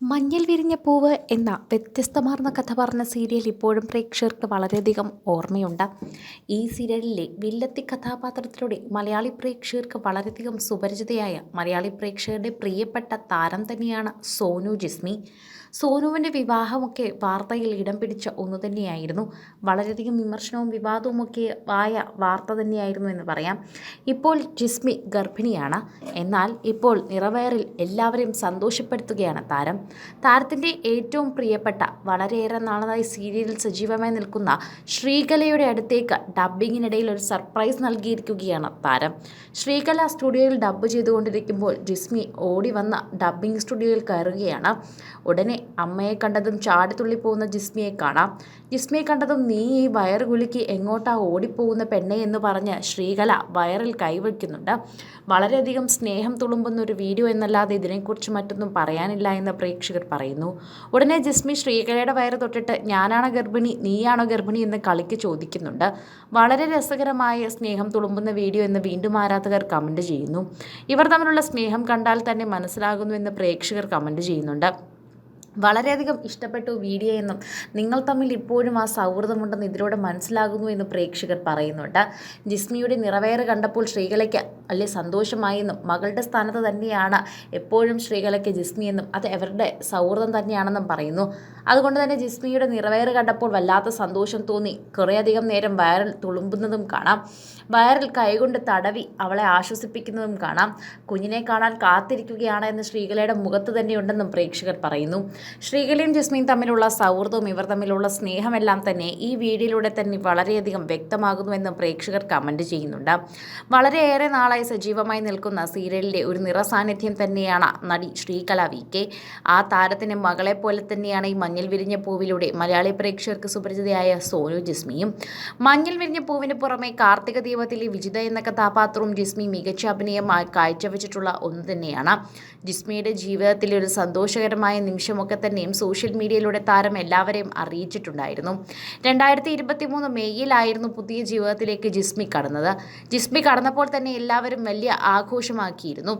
മഞ്ഞൾ വിരിഞ്ഞ പൂവ് എന്ന വ്യത്യസ്തമാർന്ന കഥ പറഞ്ഞ സീരിയൽ ഇപ്പോഴും പ്രേക്ഷകർക്ക് വളരെയധികം ഓർമ്മയുണ്ട്. ഈ സീരിയലിലെ വില്ലത്തി കഥാപാത്രത്തിലൂടെ മലയാളി പ്രേക്ഷകർക്ക് വളരെയധികം സുപരിചിതയായ മലയാളി പ്രേക്ഷകരുടെ പ്രിയപ്പെട്ട താരം തന്നെയാണ് സോനു ജിസ്മി. സോനുവിന്റെ വിവാഹമൊക്കെ വാർത്തയിൽ ഇടം പിടിച്ച ഒന്ന് തന്നെയായിരുന്നു. വളരെയധികം വിമർശനവും വിവാദവുമൊക്കെ ആയ വാർത്ത തന്നെയായിരുന്നു എന്ന് പറയാം. ഇപ്പോൾ ജിസ്മി ഗർഭിണിയാണ്. എന്നാൽ ഇപ്പോൾ നിറവയറിൽ എല്ലാവരെയും സന്തോഷപ്പെടുത്തുകയാണ് താരം. താരത്തിന്റെ ഏറ്റവും പ്രിയപ്പെട്ട വളരെയേറെ നാളായി സീരിയലിൽ സജീവമായി നിൽക്കുന്ന ശ്രീകലയുടെ അടുത്തേക്ക് ഡബ്ബിങ്ങിനിടയിൽ ഒരു സർപ്രൈസ് നൽകിയിരിക്കുകയാണ് താരം. ശ്രീകല സ്റ്റുഡിയോയിൽ ഡബ്ബ് ചെയ്തുകൊണ്ടിരിക്കുമ്പോൾ ജിസ്മി ഓടി വന്ന ഡബ്ബിംഗ് സ്റ്റുഡിയോയിൽ കയറുകയാണ്. ഉടനെ അമ്മയെ കണ്ടതും ചാടിത്തുള്ളി പോകുന്ന ജിസ്മിയെ കാണാം. ജിസ്മിയെ കണ്ടതും നീ ഈ വയറുകുലുക്കി എങ്ങോട്ടാ ഓടിപ്പോകുന്ന പെണ്ണെ എന്ന് പറഞ്ഞ് ശ്രീകല വയറിൽ കൈവയ്ക്കുന്നുണ്ട്. വളരെയധികം സ്നേഹം തുളുമ്പുന്ന ഒരു വീഡിയോ എന്നല്ലാതെ ഇതിനെക്കുറിച്ച് മറ്റൊന്നും പറയാനില്ല എന്ന് പ്രേക്ഷകർ പറയുന്നു. ഉടനെ ജിസ്മി ശ്രീകലയുടെ വയറ് തൊട്ടിട്ട് ഞാനാണോ ഗർഭിണി നീയാണോ ഗർഭിണി എന്ന് കളിക്ക് ചോദിക്കുന്നുണ്ട്. വളരെ രസകരമായ സ്നേഹം തുളുമ്പുന്ന വീഡിയോ എന്ന് വീണ്ടും ആരാധകർ കമന്റ് ചെയ്യുന്നു. ഇവർ തമ്മിലുള്ള സ്നേഹം കണ്ടാൽ തന്നെ മനസ്സിലാകുന്നു എന്ന് പ്രേക്ഷകർ കമന്റ് ചെയ്യുന്നുണ്ട്. വളരെയധികം ഇഷ്ടപ്പെട്ടു വീഡിയോ എന്നും നിങ്ങൾ തമ്മിൽ ഇപ്പോഴും ആ സൗഹൃദമുണ്ടെന്ന് ഇതിലൂടെ മനസ്സിലാകുന്നു എന്ന് പ്രേക്ഷകർ പറയുന്നുണ്ട്. ജിസ്മിയുടെ നിറവേറ് കണ്ടപ്പോൾ ശ്രീകലയ്ക്ക് വലിയ സന്തോഷമായി എന്നും മകളുടെ സ്ഥാനത്ത് തന്നെയാണ് എപ്പോഴും ശ്രീകലയ്ക്ക് ജിസ്മി എന്നും അത് അവരുടെ സൗഹൃദം തന്നെയാണെന്നും പറയുന്നു. അതുകൊണ്ട് തന്നെ ജിസ്മിയുടെ നിറവേറ് കണ്ടപ്പോൾ വല്ലാത്ത സന്തോഷം തോന്നി. കുറേയധികം നേരം വയറിൽ തുളുമ്പുന്നതും കാണാം. വയറിൽ കൈകൊണ്ട് തടവി അവളെ ആശ്വസിപ്പിക്കുന്നതും കാണാം. കുഞ്ഞിനെ കാണാൻ കാത്തിരിക്കുകയാണ് എന്ന് ശ്രീകലയുടെ മുഖത്ത് തന്നെയുണ്ടെന്നും പ്രേക്ഷകർ പറയുന്നു. ശ്രീകലയും ജസ്മീൻ തമ്മിലുള്ള സൗഹൃദവും ഇവർ തമ്മിലുള്ള സ്നേഹമെല്ലാം തന്നെ ഈ വീഡിയോയിലൂടെ തന്നെ വളരെയധികം വ്യക്തമാകുന്നുവെന്നും പ്രേക്ഷകർ കമന്റ് ചെയ്യുന്നുണ്ട്. വളരെയേറെ നാളായി സജീവമായി നിൽക്കുന്ന സീരിയലിലെ ഒരു നിറസാന്നിധ്യം തന്നെയാണ് നടി ശ്രീകല വി കെ. ആ താരത്തിന്റെ മകളെ പോലെ തന്നെയാണ് ഈ മഞ്ഞൾ വിരിഞ്ഞ പൂവിലൂടെ മലയാളി പ്രേക്ഷകർക്ക് സുപരിചിതയായ സോനു ജിസ്മിയും. മഞ്ഞൾ വിരിഞ്ഞ പൂവിന് പുറമെ കാർത്തിക ദീപത്തിലെ വിജിത എന്ന കഥാപാത്രവും ജിസ്മി മികച്ച അഭിനയമായി കാഴ്ചവെച്ചിട്ടുള്ള ഒന്ന് തന്നെയാണ്. ജിസ്മിയുടെ ജീവിതത്തിലെ ഒരു സന്തോഷകരമായ നിമിഷമൊക്കെ തന്നെയും സോഷ്യൽ മീഡിയയിലൂടെ താരം എല്ലാവരെയും അറിയിച്ചിട്ടുണ്ടായിരുന്നു. രണ്ടായിരത്തി ഇരുപത്തി മൂന്ന് മെയ്യിലായിരുന്നു പുതിയ ജീവിതത്തിലേക്ക് ജിസ്മി കടന്നത്. ജിസ്മി കടന്നപ്പോൾ തന്നെ എല്ലാവരും വലിയ ആഘോഷമാക്കിയിരുന്നു.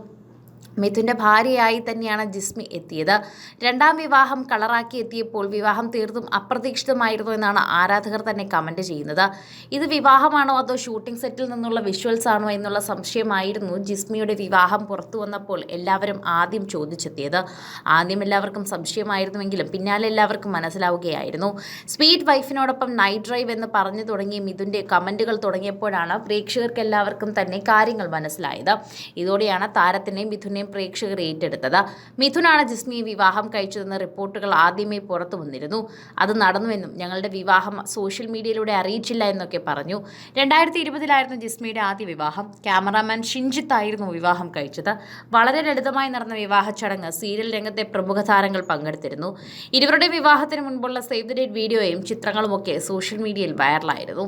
മിഥുന്റെ ഭാര്യയായി തന്നെയാണ് ജിസ്മി എത്തിയത്. രണ്ടാം വിവാഹം കളറാക്കി എത്തിയപ്പോൾ വിവാഹം തീർത്തും അപ്രതീക്ഷിതമായിരുന്നു എന്നാണ് ആരാധകർ തന്നെ കമന്റ് ചെയ്യുന്നത്. ഇത് വിവാഹമാണോ അതോ ഷൂട്ടിംഗ് സെറ്റിൽ നിന്നുള്ള വിഷ്വൽസ് ആണോ എന്നുള്ള സംശയമായിരുന്നു ജിസ്മിയുടെ വിവാഹം പുറത്തു വന്നപ്പോൾ എല്ലാവരും ആദ്യം ചോദിച്ചെത്തിയത്. ആദ്യം എല്ലാവർക്കും സംശയമായിരുന്നുവെങ്കിലും പിന്നാലെ എല്ലാവർക്കും മനസ്സിലാവുകയായിരുന്നു. സ്വീറ്റ് വൈഫിനോടൊപ്പം നൈറ്റ് ഡ്രൈവ് എന്ന് പറഞ്ഞു തുടങ്ങിയ മിഥുന്റെ കമന്റുകൾ തുടങ്ങിയപ്പോഴാണ് പ്രേക്ഷകർക്ക് എല്ലാവർക്കും തന്നെ കാര്യങ്ങൾ മനസ്സിലായത്. ഇതോടെയാണ് താരത്തിനെയും മിഥുനെയും പ്രേക്ഷകർ ഏറ്റെടുത്തത്. മിഥുനാണ് ജിസ്മിയെ വിവാഹം കഴിച്ചതെന്ന റിപ്പോർട്ടുകൾ ആദ്യമേ പുറത്തു വന്നിരുന്നു. അത് നടന്നുവെന്നും ഞങ്ങളുടെ വിവാഹം സോഷ്യൽ മീഡിയയിലൂടെ അറിയിച്ചില്ല എന്നൊക്കെ പറഞ്ഞു. രണ്ടായിരത്തി ഇരുപതിലായിരുന്നു ജിസ്മിയുടെ ആദ്യ വിവാഹം. ക്യാമറാമാൻ ഷിൻജിത്ത് ആയിരുന്നു വിവാഹം കഴിച്ചത്. വളരെ ലളിതമായി നടന്ന വിവാഹ ചടങ്ങ് സീരിയൽ രംഗത്തെ പ്രമുഖ താരങ്ങൾ പങ്കെടുത്തിരുന്നു. ഇരുവരുടെ വിവാഹത്തിന് മുൻപുള്ള സേവ് ദ ഡേറ്റ് വീഡിയോയും ചിത്രങ്ങളുമൊക്കെ സോഷ്യൽ മീഡിയയിൽ വൈറലായിരുന്നു.